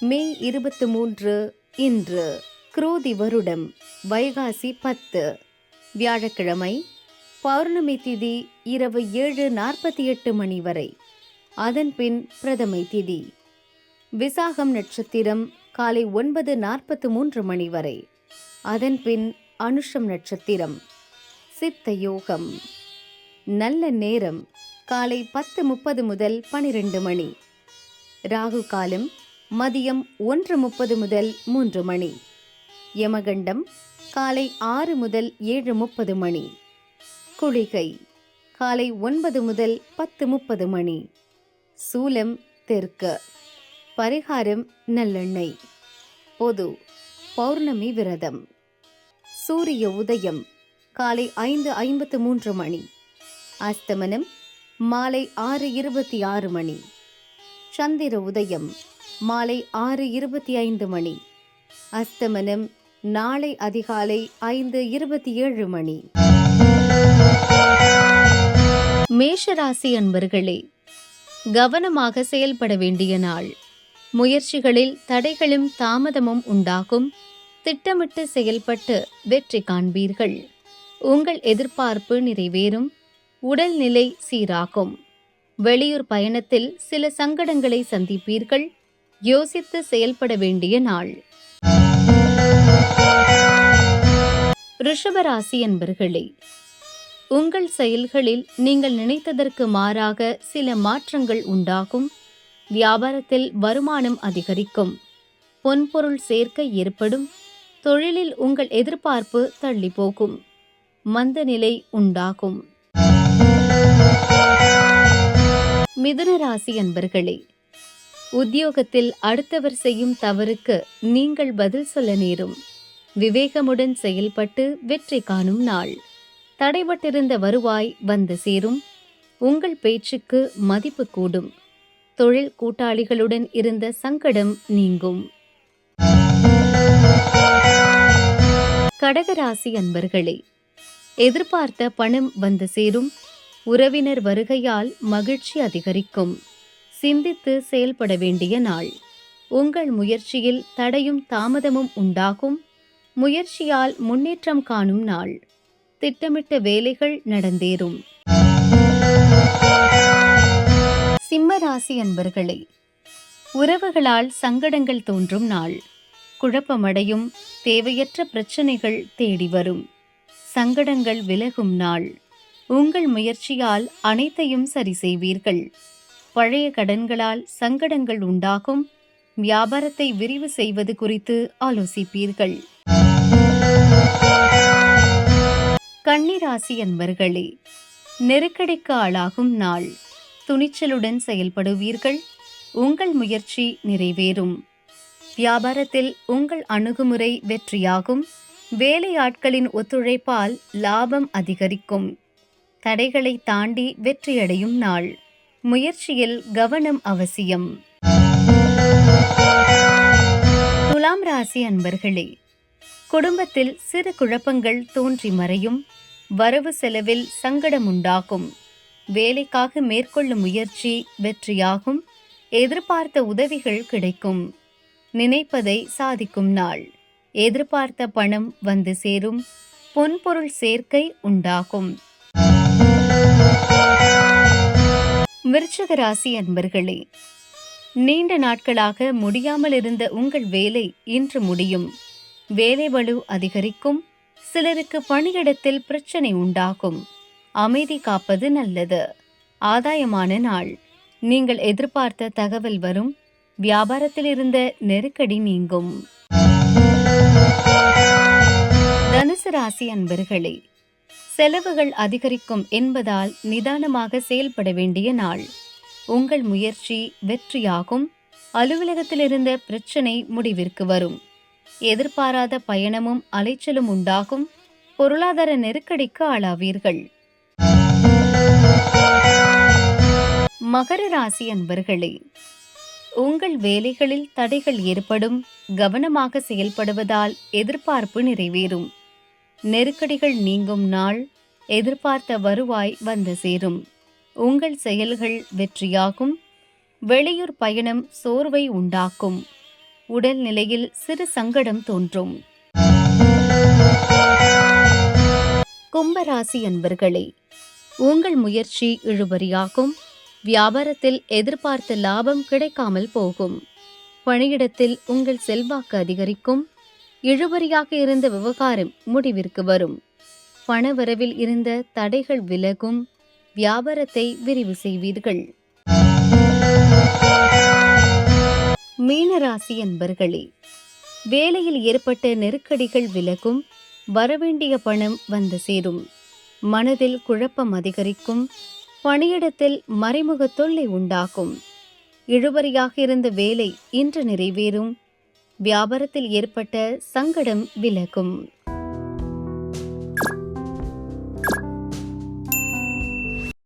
மே இருபத்து மூன்று இன்று குரோதி வருடம் வைகாசி பத்து. வியாழக்கிழமை பௌர்ணமி திதி இரவு ஏழு நாற்பத்தி எட்டு மணி வரை. அதன்பின் பிரதமை திதி. விசாகம் நட்சத்திரம் காலை ஒன்பது நாற்பத்து மூன்று மணி வரை. அதன்பின் அனுஷம் நட்சத்திரம். சித்த யோகம். நல்ல நேரம் காலை பத்து முப்பது முதல் பனிரெண்டு மணி. ராகு காலம் மதியம் ஒன்று முப்பது முதல் மூன்று மணி. யமகண்டம் காலை ஆறு முதல் ஏழு முப்பது மணி. குளிகை காலை ஒன்பது முதல் பத்து முப்பது மணி. சூலம் தெற்கு பரிகாரம் நல்லெண்ணெய். பொது பௌர்ணமி விரதம். சூரிய உதயம் காலை ஐந்து ஐம்பத்து மூன்று மணி. அஸ்தமனம் மாலை ஆறு இருபத்தி ஆறு மணி. சந்திர உதயம் மாலை ஆறு இருபத்தி ஐந்து மணி. அஸ்தமனம் நாளை அதிகாலை ஐந்து இருபத்தி ஏழு மணி. மேஷராசி அன்பர்களே கவனமாக செயல்பட வேண்டிய நாள். முயற்சிகளில் தடைகளும் தாமதமும் உண்டாகும். திட்டமிட்டு செயல்பட்டு வெற்றி காண்பீர்கள். உங்கள் எதிர்பார்ப்பு நிறைவேறும். உடல்நிலை சீராகும். வெளியூர் பயணத்தில் சில சங்கடங்களை சந்திப்பீர்கள். யோசித்து செயல்பட வேண்டிய நாள். ரிஷபராசி என்பர்களே உங்கள் செயல்களில் நீங்கள் நினைத்ததற்கு மாறாக சில மாற்றங்கள் உண்டாகும். வியாபாரத்தில் வருமானம் அதிகரிக்கும். பொன்பொருள் சேர்க்கை ஏற்படும். தொழிலில் உங்கள் எதிர்பார்ப்பு தள்ளி போகும் மந்த நிலை உண்டாகும். மிதுன ராசி அன்பர்களே உத்தியோகத்தில் அடுத்தவர் செய்யும் தவறுக்கு நீங்கள் பதில் சொல்ல நேரும். விவேகமுடன் செயல்பட்டு வெற்றி காணும் நாள். தடைபட்டிருந்த வருவாய் வந்து சேரும். உங்கள் பேச்சுக்கு மதிப்பு கூடும். தொழில் கூட்டாளிகளுடன் இருந்த சங்கடம் நீங்கும். கடகராசி அன்பர்களே எதிர்பார்த்த பணம் வந்து சேரும். உறவினர் வருகையால் மகிழ்ச்சி அதிகரிக்கும். சிந்தித்து செயல்பட வேண்டிய நாள். உங்கள் முயற்சியில் தடையும் தாமதமும் உண்டாகும். முயற்சியால் முன்னேற்றம் காணும் நாள். திட்டமிட்ட வேலைகள் நடந்தேறும். சிம்மராசி அன்பர்களே உறவுகளால் சங்கடங்கள் தோன்றும் நாள். குழப்பமடையும் தேவையற்ற பிரச்சனைகள் தேடி வரும். சங்கடங்கள் விலகும் நாள். உங்கள் முயற்சியால் அனைத்தையும் சரி செய்வீர்கள். பழைய கடன்களால் சங்கடங்கள் உண்டாகும். வியாபாரத்தை விரிவு செய்வது குறித்து ஆலோசிப்பீர்கள். கன்னிராசி அன்பர்களே நெருக்கடிக்கு ஆளாகும் நாள். துணிச்சலுடன் செயல்படுவீர்கள். உங்கள் முயற்சி நிறைவேறும். வியாபாரத்தில் உங்கள் அணுகுமுறை வெற்றியாகும். வேலையாட்களின் ஒத்துழைப்பால் லாபம் அதிகரிக்கும். தடைகளை தாண்டி வெற்றியடையும் நாள். முயற்சியில் கவனம் அவசியம். துலாம் ராசி அன்பர்களே குடும்பத்தில் சிறு குழப்பங்கள் தோன்றி மறையும் வரவு செலவில் சங்கடம் உண்டாகும் வேலைக்காக மேற்கொள்ளும் முயற்சி வெற்றியாகும் எதிர்பார்த்த உதவிகள் கிடைக்கும் நினைப்பதை சாதிக்கும் நாள். எதிர்பார்த்த பணம் வந்து சேரும் பொன்பொருள் சேர்க்கை உண்டாகும். விருச்சக ராசி அன்பர்களே நீண்ட நாட்களாக முடியாமல் இருந்த உங்கள் வேலை இன்று முடியும். வேலை வலு அதிகரிக்கும் சிலருக்கு பணியிடத்தில் பிரச்சனை உண்டாகும். அமைதி காப்பது நல்லது. ஆதாயமான நாள். நீங்கள் எதிர்பார்த்த தகவல் வரும். வியாபாரத்தில் இருந்த நெருக்கடி நீங்கும். தனுசு ராசி அன்பர்களே செலவுகள் அதிகரிக்கும் என்பதால் நிதானமாக செயல்பட வேண்டிய நாள். உங்கள் முயற்சி வெற்றியாகும். அலுவலகத்திலிருந்த பிரச்சனை முடிவிற்கு வரும். எதிர்பாராத பயணமும் அலைச்சலும் உண்டாகும். பொருளாதார நெருக்கடிக்கு ஆளாவீர்கள். மகர ராசி அன்பர்களே உங்கள் வேலைகளில் தடைகள் ஏற்படும். கவனமாக செயல்படுவதால் எதிர்பார்ப்பு நிறைவேறும். நெருக்கடிகள் நீங்கும் நாள் எதிர்பார்த்த வருவாய் வந்து சேரும். உங்கள் செயல்கள் வெற்றியாகும். வெளியூர் பயணம் சோர்வை உண்டாக்கும். உடல் நிலையில் சிறு சங்கடம் தோன்றும். கும்பராசி அன்பர்களே உங்கள் முயற்சி இழுபறியாகும். வியாபாரத்தில் எதிர்பார்த்த லாபம் கிடைக்காமல் போகும். பணியிடத்தில் உங்கள் செல்வாக்கு அதிகரிக்கும். இழுபறியாக இருந்த விவகாரம் முடிவிற்கு வரும். பணவரவில் இருந்த தடைகள் விலகும். வியாபாரத்தை விரிவு செய்வீர்கள். மீனராசி என்பர்களே வேலையில் ஏற்பட்ட நெருக்கடிகள் விலகும். வரவேண்டிய பணம் வந்து சேரும். மனதில் குழப்பம் அதிகரிக்கும். பணியிடத்தில் மறைமுக தொல்லை உண்டாகும். இழுபறியாக இருந்த வேலை இன்று நிறைவேறும். வியாபாரத்தில் ஏற்பட்ட சங்கடம் விலகும்.